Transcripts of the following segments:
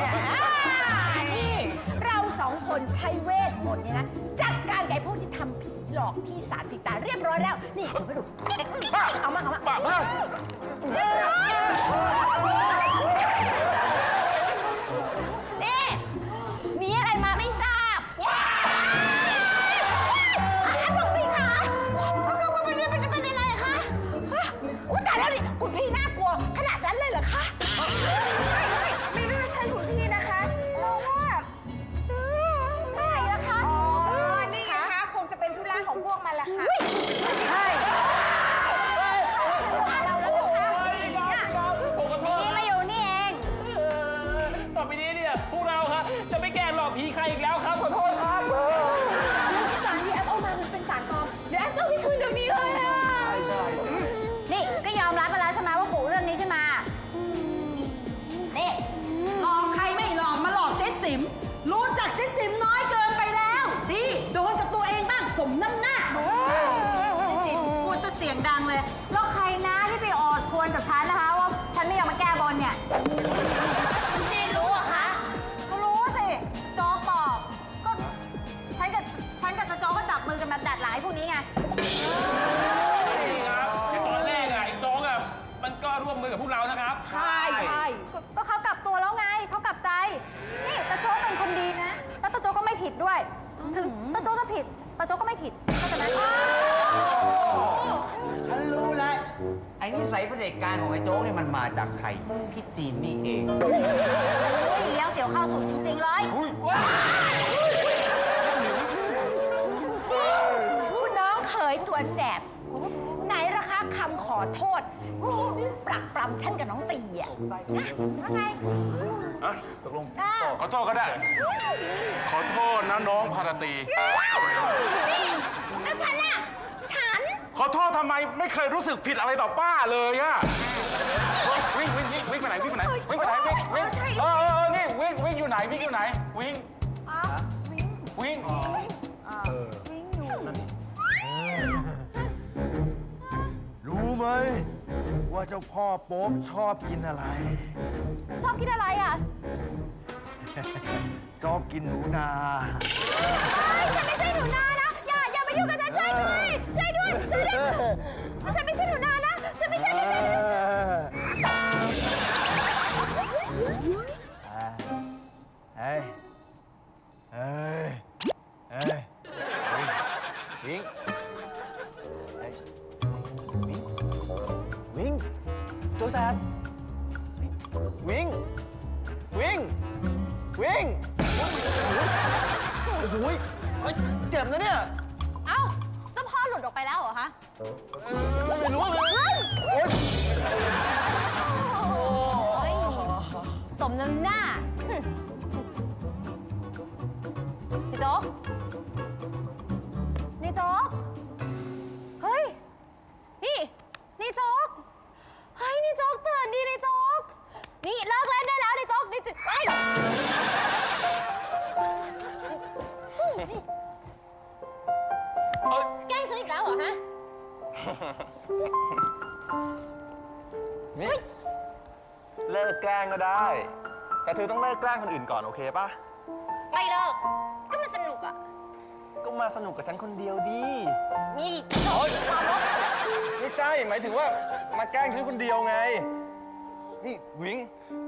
นะอ่านี่ เราสองคนใช้เวทมนต์เนี่ยนะ จัดการไก่พวกที่ทำผีหลอกที่สารผีตาเรียบร้อยแล้ว นี่เดี๋ยวไปดู ต่อไปนี้เนี่ยพวกเราครับจะไม่แกล้งหลอกผีใครอีกแล้วครับขอโทษครับสารที่แอปเอามามันเป็นสารปลอมเดี๋ยวแอปจะเอาไปคืนเดี๋ยวนี้เลยนะนี่ก็ยอมรับมาแล้วใช่ไหมว่าปู่เรื่องนี้ขึ้นมานี่หลอกใครไม่หลอกมาหลอกเจ๊จิ๋มรู้จักเจ๊จิ๋มน้อยเกินไปแล้วดีโดนกับตัวเองบ้างสมน้ำหน้าจริงๆพูดซะเสียงดังเลย แล้วใครนะที่ไปออดควรกับฉันนะคะ ว่าฉันไม่ยอมมาแก้บนเนี่ย มือกันมาดัดหลายพวกนี้ไงครับแต่ตอนแรกอะไอ้โจ๊กอะมันก็ร่วมมือกับพวกเรานะครับ ใช่ใช่ก็ก็เขากลับตัวแล้วไงเขากลับใจ นี่ตาโจ๊กเป็นคนดีนะ แล้วตาโจ๊กก็ไม่ผิดด้วย ถึงตาโจ๊กจะผิดตาโจ๊กก็ไม่ผิดเข้าใจไหมฉันรู้แล้วไอ้นิสัยเผด็จการของไอ้โจ๊กนี่มันมาจากใคร พี่จีนนี่เองเลี้ยวเสียวเข้าสูตรจริงๆเลยคุณน้องเขยตัว แสบ ไหนราคาคำขอโทษ ที่ปรักปรำฉันกับน้องตีอะนะว่าไงตกลงอ้าวขอโทษก็ได้ ขอโทษนะน้องพาราตรี นี่แล้วฉันอะ ฉัน ขอโทษทำไมไม่เคยรู้สึกผิดอะไรต่อป้าเลยอะวิ่งวิ่งวิ่งวิ่งไปไหนวิ่งไปไหนวิ่งไปไหนวิ่งวิ่งเออเออเออนี่วิ่งวิ่งอยู่ไหนวิ่งอยู่ไหนวิ่งวิ่งรู้ไว่าเจ้าพ่อโป๊บชอบกินอะไร ชอบกินอะไรอะชอบกินหนูนาฉันไม่ใช่หนูนานะ อย่าอย่ามายุ่งกับฉันช่วยด้วยช่วยด้วยช่วยด้วยฉันไม่ใช่หนูนานะฉันไม่ใช่ไม่ใช่เฮ้ย เฮ้ย เฮ้ยวิ่งวิ่ง แสบวิ่ง วิ่ง วิ่งโอ้โหเจ็บนะเนี่ย เอ้าเจ้าพ่อหลุดออกไปแล้วเหรอคะไม่รู้เลยสมน้ำหน้าหึนี่โจ๊ก นี่เลิกเล่นได้แล้วนี่โจ๊กนี่จุเอ้ยแกล้งฉันอีกแล้วเหรอฮะ นี่เลิกแกล้งก็ได้ แต่เธอต้องเลิกแกล้งคนอื่นก่อนโอเคปะไม่เลิก ก็มันสนุกอะ ก็มาสนุกกับฉันคนเดียวดีนี่ไม่ใช่หมายถึงว่ามาแกล้งฉันคนเดียวไง นี่วิง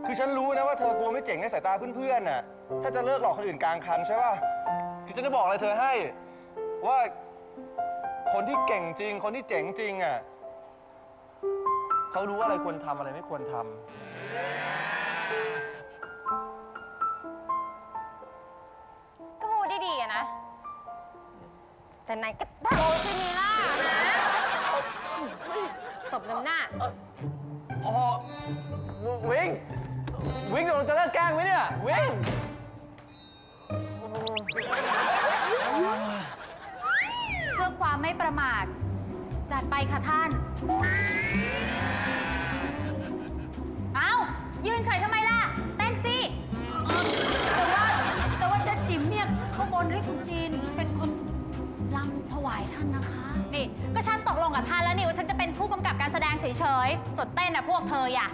คือฉันรู้นะว่าเธอกลัวไม่เจ๋งในสายตาเพื่อนๆน่ะ ถ้าจะเลิกหลอกคนอื่นกลางคันใช่ป่ะ คือฉันจะบอกอะไรเธอให้ ว่าคนที่เก่งจริง คนที่เจ๋งจริงอะเขารู้ว่าอะไรควรทำอะไรไม่ควรทำก็พูดได้ดีอะนะ แต่นายก็โตใช่ไหมล่ะนะสมน้ำหน้า อ๋อวิงวิงเราจะเลิกแกล้งไหมเนี่ย วิงเพื่อความไม่ประมาท จัดไปค่ะท่าน เอายืนเฉยทำไมล่ะ เต้นสิแต่ว่าแต่ว่าเจ๊จิ๋มเนี่ยเขาบนให้คุณจีนเป็นคน รำถวายท่านนะคะ นี่ก็ฉันตกลงกับท่านแล้วนี่ว่าฉันจะเป็นผู้กำกับการแสดงเฉยๆส่วนเต้นน่ะพวกเธออยาก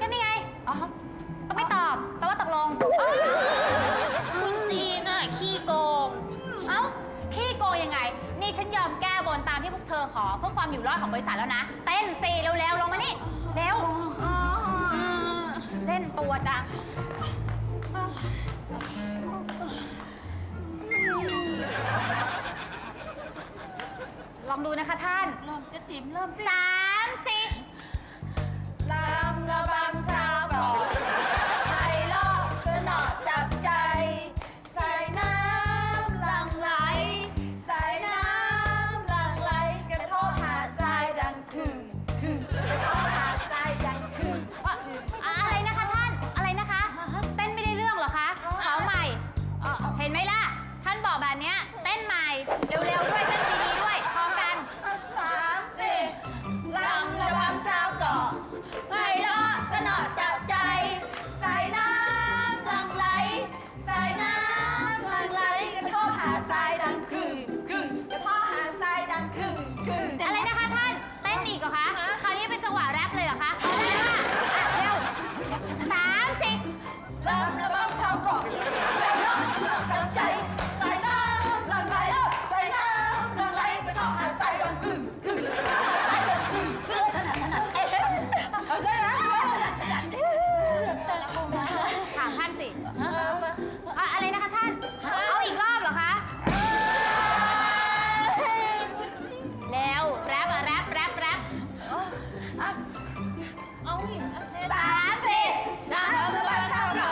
ก็นี่ไงอ๋อไม่ตอบแปลว่าตกลงคุณจีนอะขี้โกง เอ้าขี้โกงยังไง นี่ฉันยอมแก้บนตามที่พวกเธอขอเพื่อความอยู่รอดของบริษัทแล้วนะ เต้นสิเร็วๆลงมานี่เร็วเล่นตัวจัง ดูนะคะท่าน เริ่มจะจิ๋มเริ่มสามสี่ล เอาอีกสามสี่น้ำระบำชาวเก่า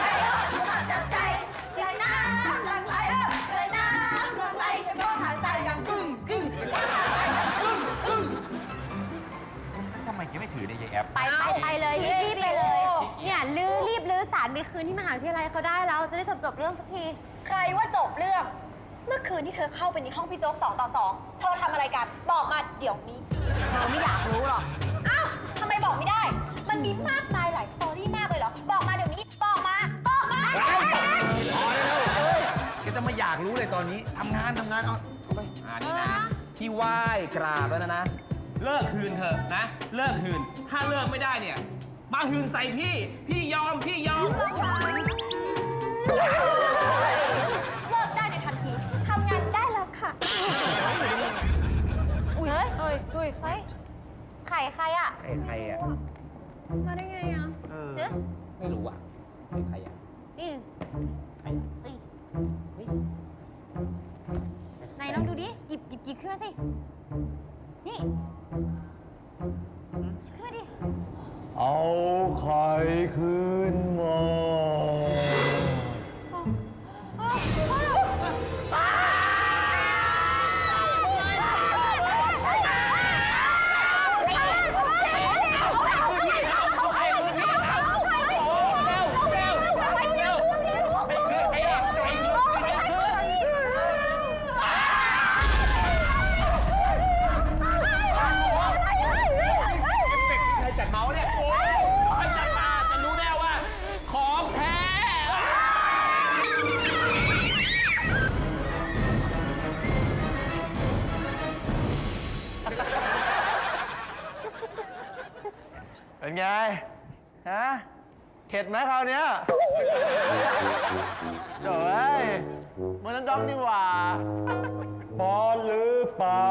ไอ้รอดมาจับใจใส่น้ำหลังไหลเออใส่น้ำหลังไหลกระโดดหาใจดังกึ่งกึ่งกระโดดหาใจดังกึ่งกึ่งทำไมแกไม่ถือในยายแอปไปไปไปเลยรีบรีบไปเลย เนี่ยลื้อรีบลื้อสารไปคืนที่มหาวิทยาลัยเขาได้แล้วจะได้จบจบเรื่องสักที ใครว่าจบเรื่อง เมื่อคืนที่เธอเข้าไปในห้องพี่โจ๊กสองต่อสองเธอทำอะไรกัน บอกมาเดี๋ยวนี้เธอไม่อยากรู้หรอก อ้าวทำไมบอกไม่ได้ มันมีมากมายหลายสตอรี่มากเลยเหรอ บอกมาเดี๋ยวนี้ บอกมา บอกมาพอได้แล้วเฮ้ยแกจะมาอยากรู้เลยตอนนี้ทำงานทำงานเอาเข้าไป อ่านี่นะพี่ไหว้กราบแล้วนะนะ เลิกหืนเถอะนะ เลิกหืน ถ้าเลิกไม่ได้เนี่ย มาหืนใส่พี่ พี่ยอม พี่ยอม เใครอะใครใครอะ มาได้ไงอะเออ เนอะไม่รู้อะเป็นใครอะนี่ใครเอ้ยไหนลองดูดิ หยิบหยิบหยิบขึ้นมาสิ นี่หยิบขึ้นมาดิ เอาไข่คืนมาเอา เข็ดไหมคราวเนี้ยเดี๋ยวเอ้ยเหมือนน้ำด็อกนี่หว่าบอลหรือเปล่า